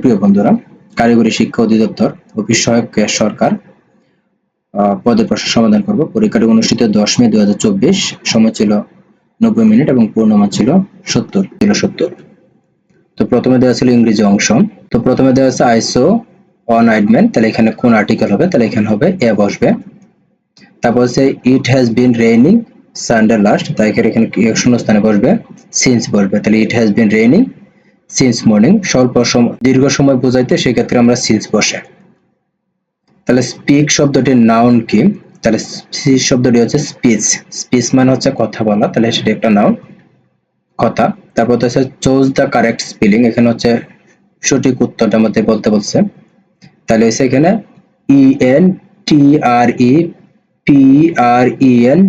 সুপ্রিয় বন্ধুরা, কারিগরি শিক্ষা অধিদপ্তর সহায়ক ক্যাশ সরকার পদের প্রশ্ন সমাধান করব। পরীক্ষাটি অনুষ্ঠিত দশ মে দুই সময় ছিল নব্বই মিনিট এবং পূর্ণমান ছিল সত্তর ছিল সত্তর। তো প্রথমে দেওয়া ছিল ইংরেজি অংশ। তো প্রথমে দেওয়া আছে আইসো অন আইডম্যান তাহলে এখানে কোন আর্টিকেল হবে? তাহলে এখানে হবে এ বসবে। তারপর হচ্ছে it has been raining Sunday last, তাই এখানে শূন্যস্থানে বসবে, সিন্স বসবে, তাহলে it has been raining since morning স্বল্প সময় দীর্ঘ সময় বোঝাইতে সেক্ষেত্রে আমরা সিন্স বসে। তাহলে স্পিক শব্দটির নাউন কি? তাহলে সি শব্দটি হচ্ছে স্পিচ স্পিচ মানে হচ্ছে কথা বলা, তাহলে সেটা একটা নাউন কথা। তারপর তো হচ্ছে চোজ দ্য কারেক্ট স্পেলিং এখানে হচ্ছে সঠিক উত্তরটা আমাদের বলতে বলছে। তাহলে হচ্ছে এখানে E N T R E P R E N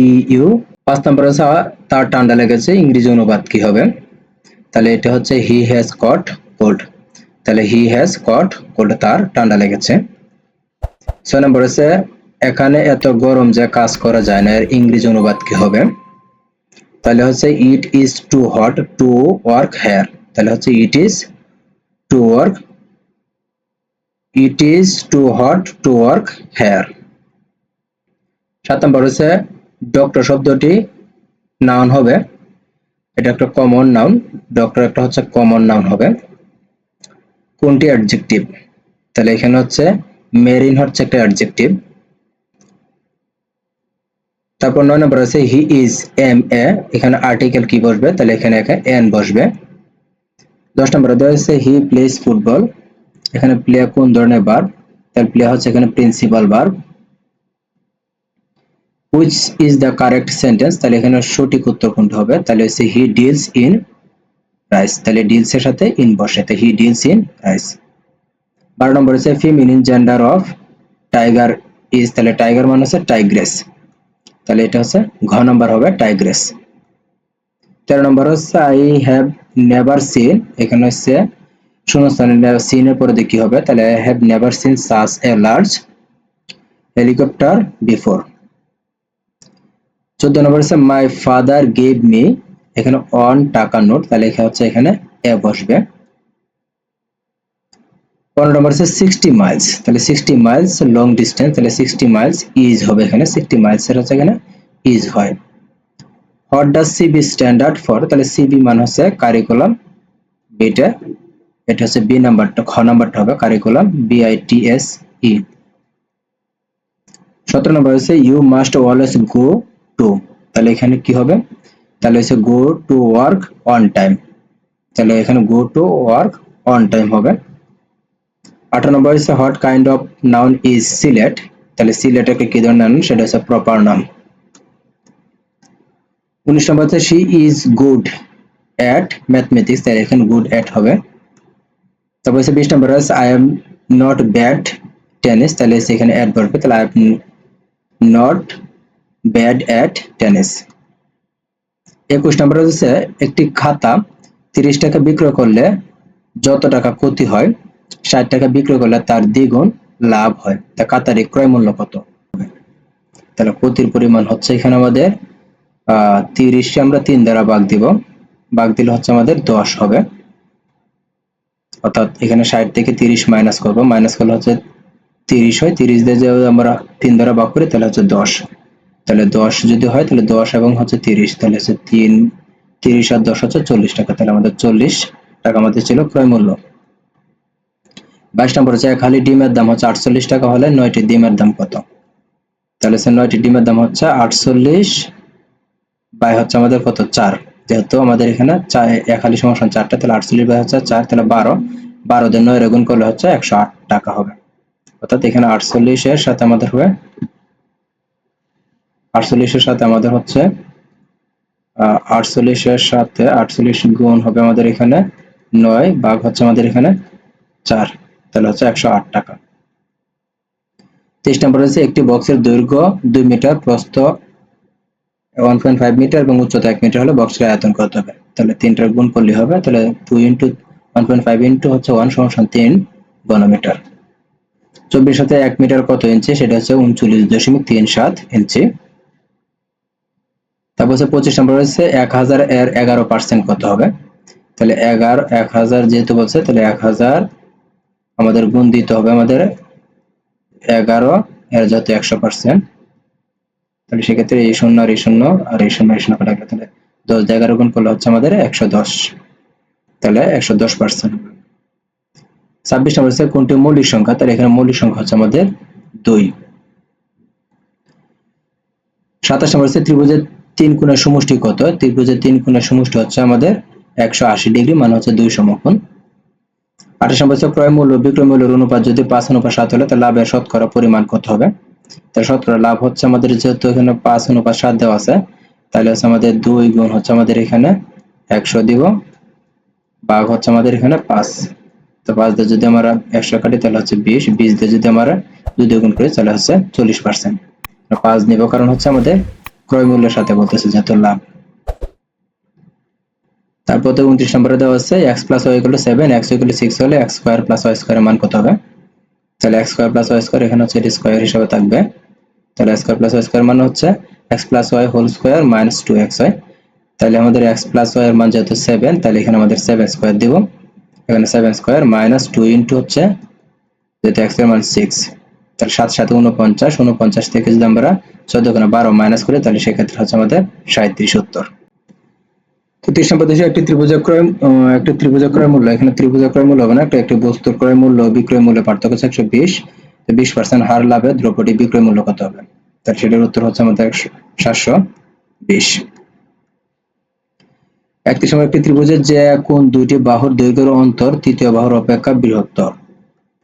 E U পাঁচ নম্বর হচ্ছে তার টান্ডা লেগেছে, ইংরেজি অনুবাদ কি হবে? তাহলে এটা হচ্ছে হি হ্যাজ কট কোল্ড তাহলে হি হ্যাজ কট কোল্ড তার ঠান্ডা লেগেছে। ছয় নম্বর হচ্ছে, এখানে এত গরম যে কাজ করা যায় না, এর ইংরেজি অনুবাদ কি হবে? তাহলে হচ্ছে it is too hot to work here তাহলে হচ্ছে it is too work it is too hot to work here সাত নম্বর হচ্ছে ডক্টর শব্দটি নাউন হবে। এটা একটা কমন নাউন ডক্টর একটা হচ্ছে কমন নাউন হবে। কোনটি অ্যাডজেক্টিভ তাহলে এখানে হচ্ছে মেরিন হচ্ছে একটা অ্যাডজেক্টিভ তারপর নয় নম্বর আছে হি ইজ এম এ এখানে আর্টিকেল কি বসবে? তাহলে এখানে এন বসবে। দশ নম্বরে হচ্ছে হি প্লেস ফুটবল এখানে প্লে কোন ধরনের বার তাহলে প্লে হচ্ছে এখানে principal bar which is the correct sentence তাহলে এখানে সঠিক উত্তর কোনটা হবে? তাহলে হচ্ছে হি ডিলস ইন রাইস তাহলে ডিলস এর সাথে ইন বসে, তো হি ডিলস ইন রাইস বারো নম্বর হচ্ছে feminine gender of tiger is তাহলে টাইগার মানে হচ্ছে টাইগ্রেস তাহলে এটা হচ্ছে ঘ নম্বর হবে টাইগ্রেস তেরো নম্বর হচ্ছে আই হ্যাভ নেভার সিন এখানে হচ্ছে শূন্যস্থানে সিনের পরে কি হবে। তাহলে I have never seen such a large helicopter before চোদ্দ নম্বর হচ্ছে মাই ফাদার গেভ মি এখানে অন টাকা নোট, তাহলে এখানে হচ্ছে এখানে এ বসবে। পনেরো নম্বর হচ্ছে সিক্সটি মাইলস তাহলে সিক্সটি মাইলস লং ডিস্টেন্স তাহলে সিক্সটি মাইলস ইজ হবে এখানে সিক্সটি মাইলস এর হচ্ছে এখানে ইজ হয়। What does C V standard for তাহলে সিবি মানে হচ্ছে কারিকুলাম বিটা এটা হচ্ছে বি নাম্বারটা, খ নাম্বারটা হবে কারিকুলাম বিআইটিএস ই সতেরো নম্বর হচ্ছে you must always go to তাহলে এখানে কি হবে? তাহলে হচ্ছে go to work on time তাহলে এখানে go to work on time হবে। নম্বর হচ্ছে what kind of noun is Sylhet তাহলে সিলেট একটা কি ধরনের নাউন সেটা হচ্ছে প্রপার নাম উনিশ নম্বর হচ্ছে she is good at mathematics তাহলে এখানে গুড অ্যাট হবে। তারপর হচ্ছে বিশ নম্বর হচ্ছে I am not bad tennis তাহলে সেখানে অ্যাড বসবে তাহলে I am not bad at tennis একুশ নম্বর হচ্ছে একটি খাতা, তিরিশ টাকা বিক্রয় করলে যত টাকা ক্ষতি হয়, ষাট টাকা বিক্রয় করলে তার দ্বিগুণ লাভ হয়। তা খাতার ক্রয় মূল্য কত? তাহলে ক্ষতির পরিমাণ হচ্ছে এখানে আমাদের তিরিশে, আমরা তিন দ্বারা ভাগ দিব। ভাগ দিলে হচ্ছে আমাদের দশ হবে। অর্থাৎ এখানে ষাট থেকে তিরিশ মাইনাস করব। মাইনাস করলে হচ্ছে তিরিশ হয়। তিরিশ দিয়ে আমরা তিন দ্বারা ভাগ করি, তাহলে হচ্ছে দশ। তাহলে দশ যদি হয়, তাহলে দশ এবং হচ্ছে তিরিশ, তাহলে হচ্ছে তিন, তিরিশ আর দশ হচ্ছে চল্লিশ টাকা। তাহলে আমাদের চল্লিশ টাকা আমাদের ছিল ক্রয় মূল্য। বাইশ নম্বর হচ্ছে, এক হালি ডিমের দাম হচ্ছে আটচল্লিশ টাকা হলে নয়টি ডিমের দাম কত? তাহলে সে নয়টি ডিমের দাম হচ্ছে আটচল্লিশ বাই হচ্ছে আমাদের কত? চার। যেহেতু আমাদের এখানে এক হালি সমান চারটা, তাহলে আটচল্লিশ বাই হচ্ছে চার, তাহলে বারো। বারো দিয়ে নয় গুণ করলে হচ্ছে একশো আট টাকা হবে। অর্থাৎ এখানে আটচল্লিশের সাথে আমাদের হবে আটচল্লিশের সাথে আমাদের হচ্ছে আটচল্লিশের সাথে আটচল্লিশ গুণ হবে আমাদের এখানে নয়, ভাগ হচ্ছে আমাদের এখানে চার, তাহলে হচ্ছে একশো আট টাকা। তেইশ নম্বর হচ্ছে একটি বক্সের দৈর্ঘ্য দুই মিটার, প্রস্থ ওয়ান পয়েন্ট ফাইভ মিটার এবং উচ্চতা এক মিটার হলে বক্সের আয়তন কত হবে। তাহলে তিনটার গুণ করলে হবে, তাহলে two into one point five into হচ্ছে ওয়ান সমান তিন ঘনমিটার। চব্বিশ সাথে এক মিটার কত ইঞ্চি সেটা হচ্ছে উনচল্লিশ দশমিক তিন সাত ইঞ্চি তারপর হচ্ছে পঁচিশ নম্বর হচ্ছে এক হাজার এর এগারো পার্সেন্ট কত হবে? তাহলে এগারো, এক হাজার যেহেতু বলছে, তাহলে এক হাজার আমাদের গুণ দিতে হবে আমাদের এগারো এর যত একশো পার্সেন্ট তাহলে সেক্ষেত্রে এই শূন্য, আর এই শূন্য, আর এই শূন্য এই শূন্য কাটা গেলে তাহলে দশ দিয়ে এগারো গুণ করলে হচ্ছে আমাদের একশো দশ। তাহলে একশো দশ পার্সেন্ট ছাব্বিশ নম্বর হচ্ছে কোনটি মৌলিক সংখ্যা? তাহলে এখানে মৌলিক সংখ্যা হচ্ছে আমাদের দুই। সাতাশ নম্বর হচ্ছে ত্রিভুজের তিন কোণের সমষ্টি কত? ত্রিভুজের তিন কোণের সমষ্টি হচ্ছে আমাদের একশো আশি ডিগ্রি মানে হচ্ছে দুই সমকোণ। আঠাশ নম্বর ক্রয় মূল্য, বিক্রয় মূল্যের অনুপাত যদি পাঁচ অনুপাত সাত হলে, তাহলে লাভের শতকরা পরিমাণ কত হবে? তাহলে শতকরা লাভ হচ্ছে আমাদের যেহেতু এখানে পাঁচ অনুপাত সাত দেওয়া আছে, তাহলে হচ্ছে আমাদের দুই গুণ হচ্ছে আমাদের এখানে একশো দিব, বাঘ হচ্ছে আমাদের এখানে পাঁচ। তো পাঁচ দিয়ে যদি আমরা একশো কাটি, তাহলে হচ্ছে বিশ। বিশ দিয়ে যদি আমরা দুই দুই গুণ করি, তাহলে হচ্ছে চল্লিশ পার্সেন্ট। পাঁচ নিব কারণ হচ্ছে আমাদের ক্রয় মূল্যের সাথে বলতেছে যেহেতু লাভ। তারপর তো উনত্রিশ নম্বরে দেওয়া আছে X plus Y equal seven X equal six হলে এক্স স্কোয়ার প্লাস ওয়াই স্কোয়ারের মান কত হবে? তাহলে X square plus Y square এখানে হচ্ছে এটি স্কোয়ার হিসাবে থাকবে। তাহলে X square plus Y square মানে হচ্ছে X plus Y whole square minus two X Y তাহলে আমাদের এক্স প্লাস ওয়াই এর মান যেহেতু সেভেন তাহলে এখানে আমাদের সেভেন স্কোয়ার দিব। এখানে seven square minus two into হচ্ছে, যেহেতু এক্সের মান সিক্স তাহলে সাত সাথে উনপঞ্চাশ উনপঞ্চাশ থেকে যদি আমরা চোদ্দ কোনো বারো মাইনাস করি তাহলে সেক্ষেত্রে হচ্ছে আমাদের সাঁত্রিশ উত্তর। তো তিরিশ নম্বর দেশে একটি ত্রিভুজের ক্রয় আহ, একটি ত্রিভুজের ক্রয় মূল্য। এখানে ত্রিভুজের ক্রয় মূল্য হবে না একটা একটি বস্তুর ক্রয় মূল্য বিক্রয় মূল্য পার্থক্য হচ্ছে একশো বিশ। বিশ পার্সেন্ট হার লাভে দ্রব্যটি বিক্রয় মূল্য কত হবে? তাহলে সেটার উত্তর হচ্ছে আমাদের সাতশো বিশ। একটি সময় একটি ত্রিভুজের যে কোন দুইটি বাহুর দৈর্ঘ্যের অন্তর তৃতীয় বাহুর অপেক্ষা বৃহত্তর।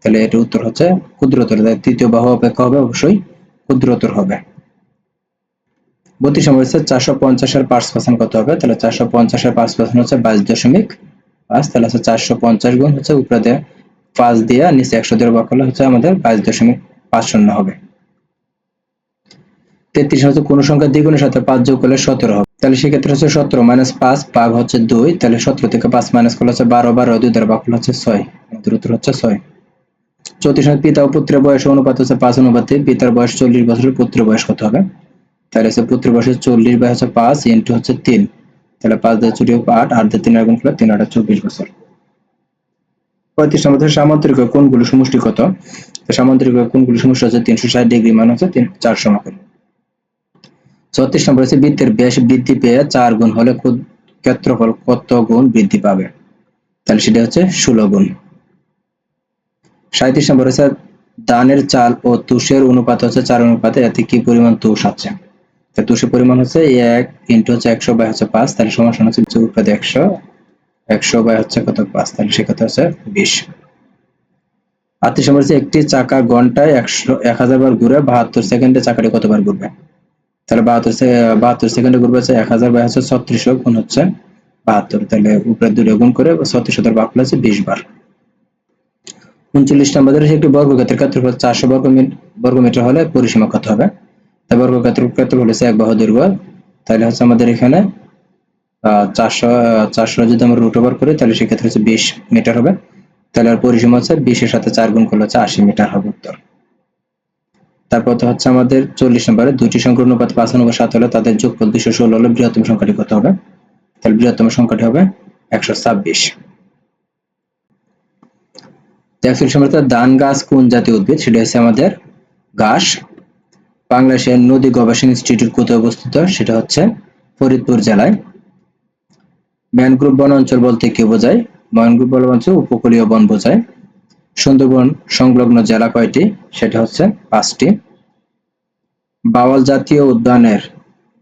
তাহলে এর উত্তর হচ্ছে ক্ষুদ্রতর তৃতীয় বাহু অপেক্ষা হবে অবশ্যই ক্ষুদ্রতর হবে। বত্রিশ নম্বর হচ্ছে চারশো পঞ্চাশের পাঁচ পার্সেন্ট কত হবে? তাহলে চারশো পঞ্চাশের পাঁচ পার্সেন্ট হচ্ছে বাইশ দশমিক পাঁচ, তাহলে হচ্ছে চারশো পঞ্চাশ গুণ হচ্ছে উপরে দিয়ে পাঁচ দিয়ে নিচে একশো দিয়ে ভাগ করলে হচ্ছে আমাদের বাইশ দশমিক পাঁচ শূন্য হবে। তেত্রিশ হচ্ছে কোন সংখ্যা দ্বিগুণের সাথে পাঁচ যোগ করলে সতেরো হবে। তাহলে সেক্ষেত্রে হচ্ছে সতেরো মাইনাস পাঁচ ভাগ হচ্ছে দুই, তাহলে সতেরো থেকে পাঁচ মাইনাস করলে হচ্ছে বারো বারো, দুই ভাগ করলে হচ্ছে ছয়। আমাদের উত্তর হচ্ছে ছয়। চৌত্রিশ পিতা ও পুত্রের বয়স অনুপাত হচ্ছে পাঁচ অনুপাতে। পিতার বয়স চল্লিশ বছরের, পুত্রের বয়স কত হবে? তাহলে হচ্ছে পুত্রের বয়স চল্লিশ বাই হচ্ছে পাঁচ ইন্টু হচ্ছে তিন। তাহলে পাঁচ দিয়ে চুরি আট আট দিয়ে তিন আগুন করলে তিন আট চব্বিশ বছর। পঁয়ত্রিশ নম্বর সামান্তরিক কোণগুলো সমষ্টি কত সামান্তরিক কোণগুলো সমষ্টি হচ্ছে তিনশো ষাট ডিগ্রি মানে হচ্ছে তিন, চার সমকোণ। চৌত্রিশ নম্বর হচ্ছে বৃত্তের ব্যাস বৃদ্ধি পেয়ে চার গুণ হলে ক্ষেত্রফল কত গুণ বৃদ্ধি পাবে? তাহলে সেটা হচ্ছে ষোলো গুণ। সাঁত্রিশ নম্বর হচ্ছে ধানের চাল ও তুষের অনুপাত হচ্ছে চার অনুপাতে এতে কি পরিমাণ তুষ আছে? তুষের পরিমাণ হচ্ছে এক ইন্টু হচ্ছে একশো বাই হচ্ছে পাঁচ, তাহলে সমান হচ্ছে একশো একশো বাই হচ্ছে কত পাঁচ, তাহলে সেক্ষেত্রে হচ্ছে বিশ। আটত্রিশ নম্বর হচ্ছে একটি চাকা ঘন্টায় একশো, এক হাজার বার ঘুরে বাহাত্তর সেকেন্ডে চাকাটি কতবার ঘুরবে? তাহলে বাহাত্তর বাহাত্তর সেকেন্ডে ঘুরবে হচ্ছে এক হাজার বাই হচ্ছে ছত্রিশশো গুণ হচ্ছে বাহাত্তর, তাহলে উপরে দুটো গুণ করে ছত্রিশ হাজার বাক হচ্ছে বিশ বার। উনচল্লিশ নম্বর হচ্ছে একটি বর্গক্ষেত্রের ক্ষেত্রফল চারশো বর্গ মিট- বর্গমিটার হলে পরিসীমা কত হবে? তাই বর্গক্ষেত্রের ক্ষেত্রফল হচ্ছে এক বাহু দৈর্ঘ্য তাহলে হচ্ছে আমাদের এখানে চারশো চারশো যদি আমরা রুট ওভার করি, তাহলে সেক্ষেত্রে হচ্ছে বিশ মিটার হবে। তাহলে আর পরিসীমা হচ্ছে বিশের সাথে চার গুণ করলে হচ্ছে আশি মিটার হবে উত্তর। তারপর তো হচ্ছে আমাদের চল্লিশ নম্বরে দুটি সংখ্যার অনুপাত পাঁচ অনুপাত সাত হলে তাদের যোগফল দুইশো ষোলো হলে বৃহত্তম সংখ্যাটি কত হবে? তাহলে বৃহত্তম সংখ্যাটি হবে একশো ছাব্বিশ। ধান গাছ কোন জাতীয় উদ্ভিদ? সেটা হচ্ছে আমাদের ঘাস। বাংলাদেশের নদী গবেষণা ইনস্টিটিউট কোথায় অবস্থিত? সেটা হচ্ছে ফরিদপুর জেলায়। ম্যানগ্রোভ বন অঞ্চল বলতে কি বোঝায়? ম্যানগ্রোভ বন অঞ্চল উপকূলীয় বন বোঝায়। সুন্দরবন সংলগ্ন জেলা কয়টি? সেটা হচ্ছে পাঁচটি। বাওয়াল জাতীয় উদ্যানের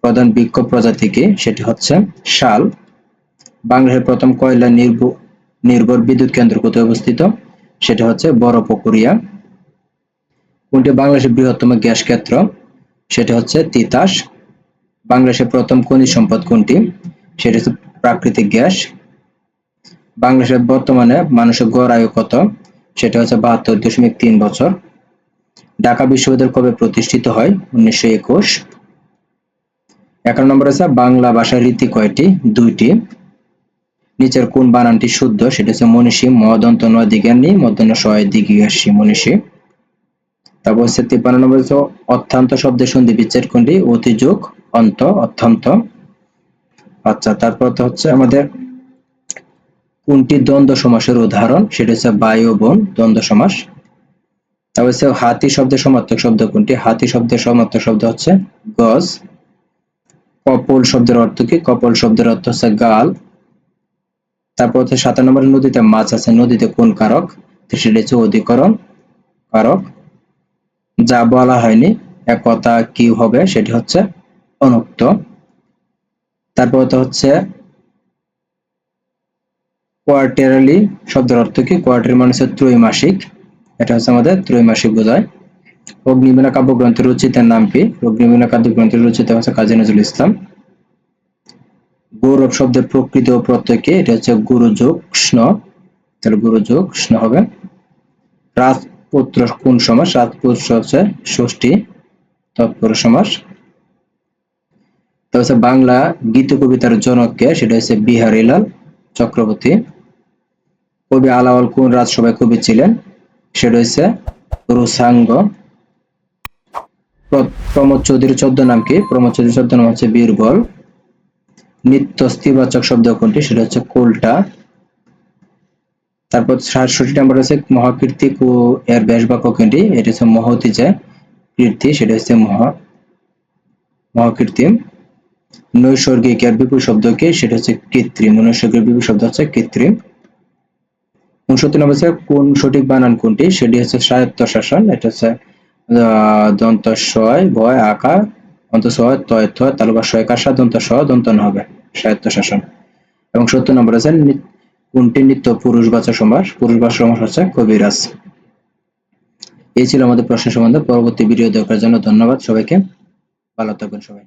প্রধান বৃক্ষ প্রজাতি কি? সেটি হচ্ছে শাল। বাংলাদেশের প্রথম কয়লা নির্ভ- নির্ভর বিদ্যুৎ কেন্দ্র কোথায় অবস্থিত? সেটা হচ্ছে বড় পুকুরিয়া কোনটি? বাংলাদেশের বৃহত্তম গ্যাস ক্ষেত্র। সেটা হচ্ছে তিতাস। বাংলাদেশের প্রথম খনিজ সম্পদ কোনটি? সেটা হচ্ছে প্রাকৃতিক গ্যাস। বাংলাদেশের বর্তমানে মানুষের গড় আয়ু কত? সেটা হচ্ছে বাহাত্তর দশমিক তিন বছর। ঢাকা বিশ্ববিদ্যালয় কবে প্রতিষ্ঠিত হয়? উনিশশো একুশ। একান্ন নম্বর আছে বাংলা ভাষার রীতি কয়টি? দুইটি। নিচের কোন বানানটি শুদ্ধ? সেটা হচ্ছে মনীষী, মদন্ত নয় দিগের নি মদন্য সয় দিগিয়াসী মনীষী। তারপর হচ্ছে তিপ্পান্ন নম্বর হচ্ছে অর্থান্ত শব্দের সন্ধি বিচ্ছেদ কোনটি? অতিযোগ, অন্ত অর্থান্ত আচ্ছা তারপর তো হচ্ছে আমাদের কোনটি দ্বন্দ্ব সমাসের উদাহরণ? সেটা হচ্ছে বায়ু, বন, দ্বন্দ্ব সমাস। তারপর হচ্ছে হাতি শব্দের সমার্থক শব্দ কোনটি? হাতি শব্দের সমার্থক শব্দ হচ্ছে গজ। কপল শব্দের অর্থ কি? কপল শব্দের অর্থ হচ্ছে গাল। তারপর হচ্ছে সাতান্ন নম্বরে নদীতে মাছ আছে। নদীতে কোন কারক? সেটা হচ্ছে অধিকরণ কারক। যা বলা হয়নি, একতা কি হবে সেটি হচ্ছে অনুক্ত। তারপর তো হচ্ছে কোয়ার্টারলি শব্দের অর্থ কি? কোয়ার্টার মানে হচ্ছে ত্রৈমাসিক। এটা হচ্ছে আমাদের ত্রৈমাসিক বোঝায়। অগ্নিবীণা কাব্যগ্রন্থের রচিতের নাম কি? অগ্নিবীণা কাব্যগ্রন্থের রচিত হচ্ছে কাজী নজরুল ইসলাম। গৌরব শব্দের প্রকৃত ও প্রত্যয় এটা হচ্ছে গুরু যোগ কৃষ্ণ তাহলে গুরু যোগ কৃষ্ণ হবে। রাজপুত্র কোন সমাস? রাজপুত্র হচ্ছে ষষ্ঠী, তৎপর সমাস। তো হচ্ছে বাংলা গীত কবিতার জনক কে সেটা হচ্ছে বিহারীলাল চক্রবর্তী। কবি আলাওয়াল কোন রাজসভায় কবি ছিলেন? সেটা হচ্ছে রুসাঙ্গ। প্র- প্রমোদ চৌধুরীর চোদ্দ নাম কি? প্রমোদ চৌধুরীর চোদ্দ নাম হচ্ছে বীরবল। নিত্য স্থিরবাচক শব্দ কোনটি? সেটা হচ্ছে কোলটা। তারপর সাতষট্টি নাম্বার হচ্ছে মহাকীর্তি ও এর ব্যাস বাক্য কোনটি? এটা হচ্ছে মহতি যে কীর্তি সেটা হচ্ছে মহা মহাকীর্তি। নৈসর্গিক এর বিপুল শব্দ কি? সেটা হচ্ছে কৃত্রিম। নৈসর্গিক বিপুল শব্দ হচ্ছে কৃত্রিম। উনসত্তর নম্বর হচ্ছে কোন সঠিক বানান কোনটি? সেটি হচ্ছে স্বায়ত্ত শাসন এটা হচ্ছে আহ, দন্ত সয় ভয় আকা অন্ত তয়থ তয় থয় তালুকা সয় কাশা দন্ত স দন্ত ন হবে স্বায়ত্ত শাসন। এবং সত্য নম্বর আছে কোনটি নিত্য পুরুষ পুরুষবাচক সমাস পুরুষবাচক সমাস হচ্ছে কবিরাজ। এই ছিল আমাদের প্রশ্ন সম্বন্ধে। পরবর্তী ভিডিও দেখার জন্য ধন্যবাদ সবাইকে। ভালো থাকবেন সবাই।